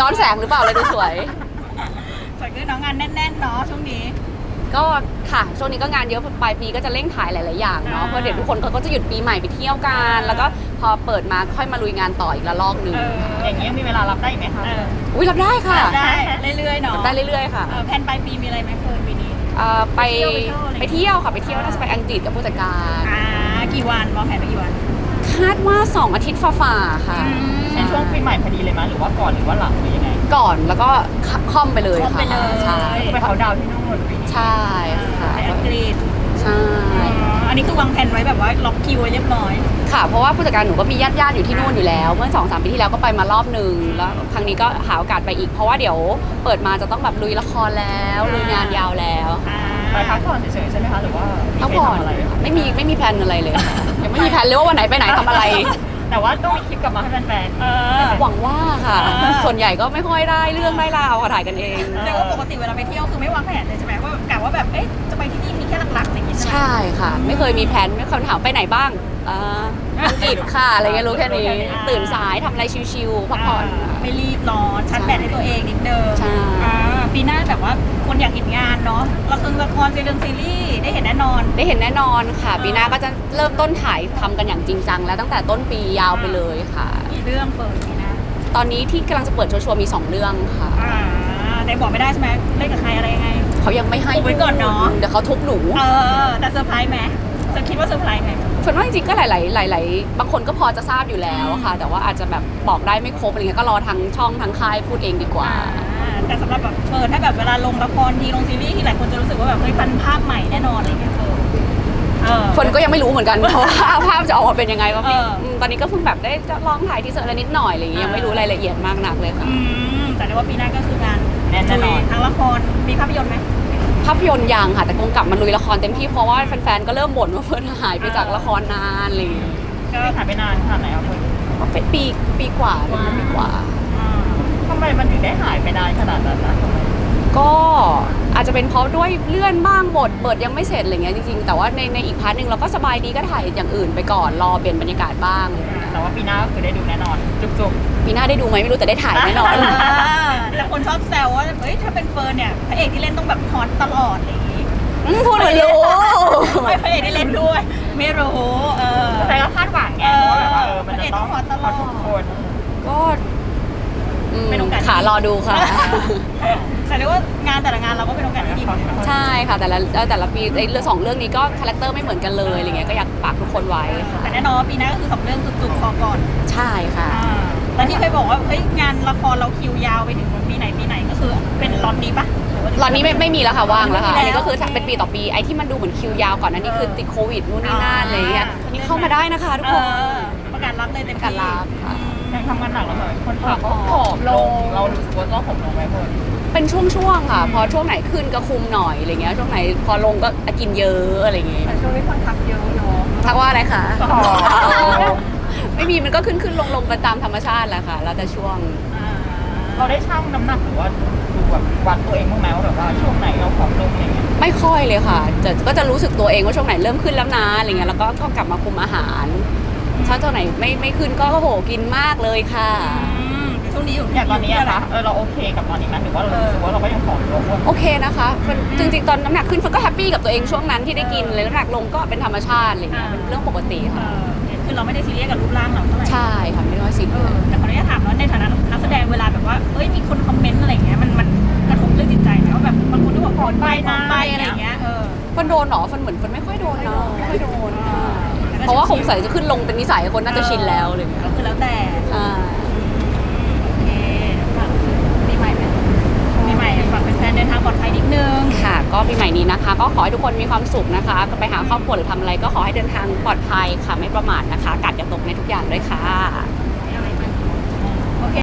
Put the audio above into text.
ย้อนแสงหรือเปล่าเลยดูสวย สวยขึ้นเน้องงานแน่นๆเนาะช่วงนี้ ก็ค่ะช่วงนี้ก็งานเยอะปลายปีก็จะเร่งถ่ายหลาย ๆ อย่างเนาะอ่าเพราะเดี๋ยวทุกคนเขาก็จะหยุดปีใหม่ไปเที่ยวกันแล้วก็พอเปิดมาค่อยมาลุยงานต่ออีกระลอกหนึ่งเอออย่างนี้ยังมีเวลารับได้อีกไหมคะเอออุ้ยรับได้ค่ะได้เรื่อยๆเนาะรับได้เรื่อย ๆ ค่ะเออแผนปลายปีมีอะไรไหมเฟิร์นปีนี้ เอ่อไปไปเที่ยวไปเที่ยวอะไรไปเที่ยวค่ะไปเที่ยวน่าจะไปอังกฤษกับผู้จัดการ อ่ากี่วันวางแผนไปกี่วัน คาดว่า 2 อาทิตย์ฝ่าๆค่ะอืมในช่วงปีใหม่พอดีเลยไหมหรือว่าก่อนหรือว่าหลังหรือยังไงก่อนแล้วก็ค่อมไปเลยค่อมค่ะไปเลยใช่ไปเขาดาวน์ที่นู่นปีนี้ใช่ค่ะไปอังกฤษใช่อ๋ออั นนี้คือวางแผนไว้แบบว่าล็อกคิวไว้เรียบร้อย ค่ะ เพราะว่าผู้จัดการหนูก็มีญาติญาติๆอยู่ที่นู่นอยู่แล้ว เมื่อสองสามปีที่แล้วก็ไปมารอบหนึ่งแล้วครั้งนี้ก็หาโอกาสไปอีก เพราะว่าเดี๋ยวเปิดมาจะต้องแบบลุยละครแล้วลุยงานยาวแล้วอ่าไปพักผ่อนเฉยๆใช่ไหมคะหรือว่าพักผ่อนมีไปทำอะไรคะไม่มีไม่มีแพลนอะไรเลยค่ะยังไม่มีแพลนเลยว่าวันไหนไปไหนทำอะไร แต่ว่าต้องมีคลิปกลับมาให้แฟนเออหวังว่าค่ะอ่าส่วนใหญ่ก็ไม่ค่อยได้เรื่องได้ราวค่ะถ่ายกันเองแสดงว่าปกติเวลาไปเที่ยวคือไม่วางแผนเลยใช่ไหมว่ากะ ว่าแบบ เอ๊ะ จะไปที่นี่มีแค่หลักๆอะไรอย่างงี้ใช่ไหม ใช่ค่ะ ไม่เคยมีแผนไม่เคยถามไปไหนบ้างอ่าอังกฤษค่ะ อะไรเงี้ยรู้แค่นี้ตื่นสายทำอะไรชิวๆพักผ่อนอ่าไม่รีบร้อนชัดแบตให้ตัวเองนิดนึงใช่ อ่าปีหน้าแบบว่าคนอยากเห็นงานเนาะละครละครซีรีส์ซีรีส์ได้เห็นแน่นอน ได้เห็นแน่นอนค่ะ ปีหน้าก็จะเริ่มต้นถ่ายทำกันอย่างจริงจังแล้วตั้งแต่ต้นปียาวไปเลยค่ะ กี่เรื่องเปิดปีหน้าตอนนี้ที่กำลังจะเปิดชัวร์ๆมี 2 เรื่องค่ะ อ่า แต่บอกไม่ได้ใช่ไหมเล่นกับใครอะไรยังไง เขายังไม่ให้อุบไว้ก่อนเนอะ เดี๋ยวเขาทุบหนู เออ แต่เซอร์ไพรส์ไหมจะคิดว่าเซอร์ไพรส์ไหมฝนว่าจริงๆก็หลาย ๆ หลาย ๆ บางคนก็พอจะทราบอยู่แล้วค่ะ แต่ว่าอาจจะแบบบอกได้ไม่ครบอะไรเงี้ยก็รอทางช่องทางค่ายพูดเองดีกว่า อ่าแต่สำหรับแบบเฟิร์นถ้าแบบเวลาลงละครทีลงซีรีส์ที่หลายคนจะรู้สึกว่าแบบเฮ้ยเป็นภาพใหม่แน่นอนอะไรอย่างเงี้ยเฟิร์นเออฝนก็ยังไม่รู้เหมือนกัน เพราะว่าภาพจะออกมาเป็นยังไงก็ไม่เอออืมตอนนี้ก็เพิ่งแบบได้ลองถ่ายทีเซอร์อะไรนิดหน่อยอะไรเงี้ยยังไม่รู้รายละเอียดมากนักเลยค่ะ อืม แต่เรียกว่าปีหน้าก็คืองานๆแน่นอน ทั้งละครมีภาพยนตร์ไหม ภาพยนตร์ยังค่ะ แต่คงกลับมาลุยละครเต็มที่เพราะว่าแฟนๆ ก็เริ่มบ่นว่าเฟิร์นหายไปจากละครนานอะไรเงี้ยก็ไม่หายไปนานขนาดไหนครับคุณก็เป็นปีปีกว่าเป็นปีกว่าอ่า ทำไมมันถึงได้หายไปนานขนาดนั้นนะทำไม ก็อาจจะเป็นเพราะด้วยเลื่อนบ้างบทเปิดยังไม่เสร็จอะไรเงี้ยจริงๆ แต่ว่าในในอีกพาร์ทหนึ่งเราก็สบายดีก็ถ่ายอย่างอื่นไปก่อนรอเปลี่ยนบรรยากาศบ้างอะไรเงี้ยแต่ว่าปีหน้าก็คือได้ดูแน่นอน จุกปีหน้าได้ดูไหมไม่รู้แต่ได้ถ่ายแน่นอนแต่คนชอบแซวว่าเฮ้ยถ้าเป็นเฟิร์นเนี่ยพระเอกที่เล่นต้องแบบฮอตตลอดอะไรอย่างงี้อืมพูดเหมือนรู้ ไม่พระเอกที่เล่นด้วย ไม่รู้เออๆแต่ก็คาดหวังไงเพราะว่าแบบว่าเออมันจะต้องพระเอกต้องฮอตตลอดทุกคน ก็อืม เป็นโอกาสที่ค่ะรอดูค่ะ แต่เรียกว่างานแต่ละงานเราก็เป็นโอกาสที่ดีเหมือนกันใช่ค่ะ แต่ละเอ่อแต่ละปีไอ้เรื่องสองเรื่องนี้ก็คาแรคเตอร์ไม่เหมือนกันเลยอะไรเงี้ยก็อยากฝากทุกคนไว้ค่ะแต่แน่นอนว่าปีหน้าก็คือสองเรื่องจุกๆพอก่อนใช่ค่ะ อ่าแล้วที่เคยบอกว่าเฮ้ยงานละครเราคิวยาวไปถึงปีไหนปีไหนก็คือเป็นล็อตนี้ปะหรืว่า ตอนนี้ไม่ไม่มีแล้วค่ะว่างแล้วค่ะไม่อันมีนี้ก็คือแล้วเป็นปีต่อปีไอ้ที่มันดูเหมือนคิวยาวก่อนอันนี้คือติดโควิดนู่นนี่นั่นอะไรเงี้ยอ่าอันนี้เข้ามาได้นะคะทุกเอคน อประกาศรับเลยเต็มประกาศที่รับค่ะ อืม ยังทำงานหนักแล้วเหมือนคนถามว่าผอมลง เรารู้สึกว่าเราผอมลงไหมเพื่อนเป็นช่วงๆค่ะ พอช่วงไหนขึ้นก็คุมหน่อยอะไรเงี้ยช่วงไหนพอลงก็กินเยอะอะไรเงี้ยช่วงนี้คนทักเยอะเนาะทักว่าอะไรคะอ๋อไม่มีมันก็ขึ้นขึ้นลงลงไปตามธรรมชาติแหละค่ะแล้วแต่ช่วงอ่าเราได้ชั่งน้ำหนักหรือว่าดูแบบวัดตัวเองบ้างไหมว่าแบบว่าช่วงไหนเราผอมลงอะไรเงี้ยไม่ค่อยเลยค่ะจะก็จะรู้สึกตัวเองว่าช่วงไหนเริ่มขึ้นแล้วนะอะไรเงี้ยแล้วก็ก็กลับมาคุมอาหาร ถ้าช่วงไหนไม่ไม่ขึ้นก็โอ้โหกินมากเลยค่ะอืมช่วงนี้อยู่อย่างตอนนี้อะคะเออเราโอเคกับตอนนี้ไหมหรือว่าเรารู้สึกว่าเราก็ยังผอมลงอ้วนโอเคนะคะมันจริงๆ ตอนน้ำหนักขึ้นฟันก็แฮปปี้กับตัวเองช่วงนั้นที่ได้กินเลยน้ำหนักลงก็เป็นธรรมชาติอะไรเงี้ยเป็นเรื่องปกติเอค่ะอคือเราไม่ได้ซีเรียสกับรูปร่างเราเท่าไหร่ใช่ค่ะไม่ได้ว่าสิ่งเออแต่ขออนุญาตถามว่าในฐานะนักแสดงเวลาแบบว่าเอ้ยมีคนคอมเมนต์อะไรอย่างเงี้ยมันมันกระทบเรื่องจิตใจไหมว่าแบบบางคนก็บอกผอมไปผอมไปอะไรอย่างเงี้ยเออฟันโดนเหรอฟันเหมือนฟันไม่ค่อยโดนนะไม่ค่อยโดนค่ะ เพราะว่าคงใส่จะขึ้นลงเป็นนิสัยคนน่าจะชินแล้วอะไรเงี้ยก็คือแล้วแต่ใช่โอเคฝากปีใหม่ไหมปีใหม่ฝากเป็นแฟนๆเดินทางปลอดภัยนิดนึง ค่ะ ก็ปีใหม่นี้นะคะ ก็ขอให้ทุกคนมีความสุขนะคะก็ไปหาครอบครัวหรือทำอะไร ก็ขอให้เดินทางปลอดภัยค่ะไม่ประมาทนะคะ กัดอย่าตกในทุกอย่างด้วยค่ะ